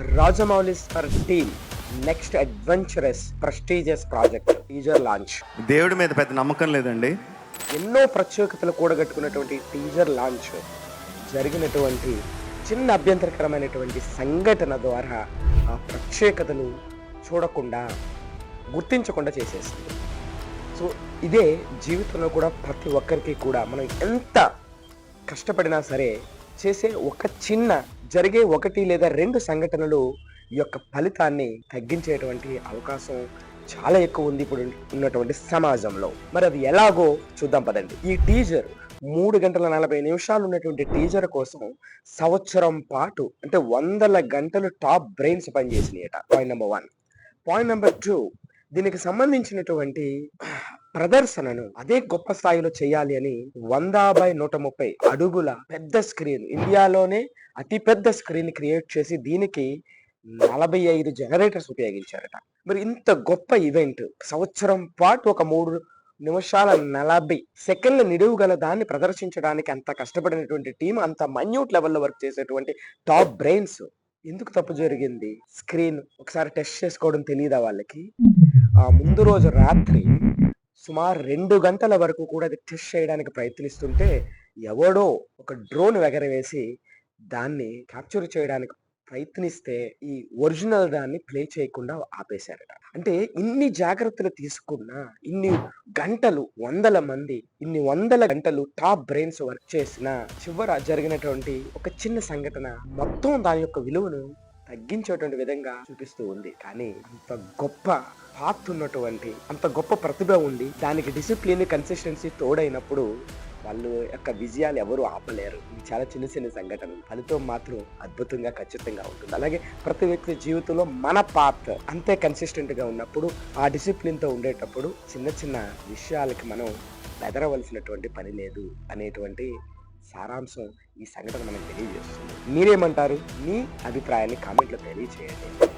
Rajamouli's for team next adventurous prestigious project teaser launch. దేవుడి మీద పెద్ద నమ్మకం లేదండి. ఎన్నో ప్రత్యేకతలు కూడగట్టుకున్నటువంటి టీజర్ లాంచ్ జరిగినటువంటి చిన్న అభ్యంతరకరమైనటువంటి సంఘటన ద్వారా ఆ ప్రత్యేకతలు చూడకుండా గుర్తించకుండా చేసేసింది. సో ఇదే జీవితంలో కూడా ప్రతి ఒక్కరికి కూడా మనం ఎంత కష్టపడినా సరే చేసే ఒక చిన్న జరిగే ఒకటి లేదా రెండు సంఘటనలు ఈ యొక్క ఫలితాన్ని తగ్గించేటువంటి అవకాశం చాలా ఎక్కువ ఉంది ఇప్పుడు ఉన్నటువంటి సమాజంలో. మరి అది ఎలాగో చూద్దాం పదండి. ఈ టీజర్ మూడు గంటల నలభై నిమిషాలు ఉన్నటువంటి టీజర్ కోసం సంవత్సరం పాటు అంటే వందల గంటలు top brains పనిచేసినాయట. Point number one point number two దీనికి సంబంధించినటువంటి ప్రదర్శనను అదే గొప్ప స్థాయిలో చేయాలి అని వంద బై నూట ముప్పై అడుగుల పెద్ద స్క్రీన్ ఇండియాలోనే అతి పెద్ద స్క్రీన్ క్రియేట్ చేసి దీనికి నలభై ఐదు జనరేటర్స్ ఉపయోగించారట. మరి ఇంత గొప్ప ఈవెంట్ సంవత్సరం పాటు ఒక మూడు నిమిషాల నలభై సెకండ్ల నిడువు గల దాన్ని ప్రదర్శించడానికి అంత కష్టపడినటువంటి టీం అంత మన్యూట్ లెవెల్లో వర్క్ చేసేటువంటి టాప్ బ్రెయిన్స్ ఎందుకు తప్పు జరిగింది? స్క్రీన్ ఒకసారి టెస్ట్ చేసుకోవడం తెలియదా వాళ్ళకి? ఆ ముందు రోజు రాత్రి సుమారు రెండు గంటల వరకు కూడా అది టెస్ట్ చేయడానికి ప్రయత్నిస్తుంటే ఎవడో ఒక డ్రోన్ ఎగరవేసి దాన్ని క్యాప్చర్ చేయడానికి ప్రయత్నిస్తే ఈ ఒరిజినల్ దాన్ని ప్లే చేయకుండా ఆపేశారట. అంటే ఇన్ని జాగ్రత్తలు తీసుకున్నా ఇన్ని గంటలు వందల మంది ఇన్ని వందల గంటలు టాప్ బ్రెయిన్స్ వర్క్ చేసిన చివర జరిగినటువంటి ఒక చిన్న సంఘటన మొత్తం దాని యొక్క విలువను తగ్గించేటువంటి విధంగా చూపిస్తూ ఉంది. కానీ అంత గొప్ప పాత్ ఉన్నటువంటి అంత గొప్ప ప్రతిభ ఉండి దానికి డిసిప్లిన్ కన్సిస్టెన్సీ తోడైనప్పుడు వాళ్ళు యొక్క విజయాలు ఎవరు ఆపలేరు. ఇవి చాలా చిన్న చిన్న సంఘటనలు. ఫలితం మాత్రం అద్భుతంగా ఖచ్చితంగా ఉంటుంది. అలాగే ప్రతి వ్యక్తి జీవితంలో మన పాత్ అంతే కన్సిస్టెంట్గా ఉన్నప్పుడు ఆ డిసిప్లిన్తో ఉండేటప్పుడు చిన్న చిన్న విషయాలకి మనం బెదరవలసినటువంటి పని లేదు అనేటువంటి సారాంశం ఈ సంఘటన మనకు తెలియజేస్తుంది. మీరేమంటారు? మీ అభిప్రాయాన్ని కామెంట్లో తెలియజేయండి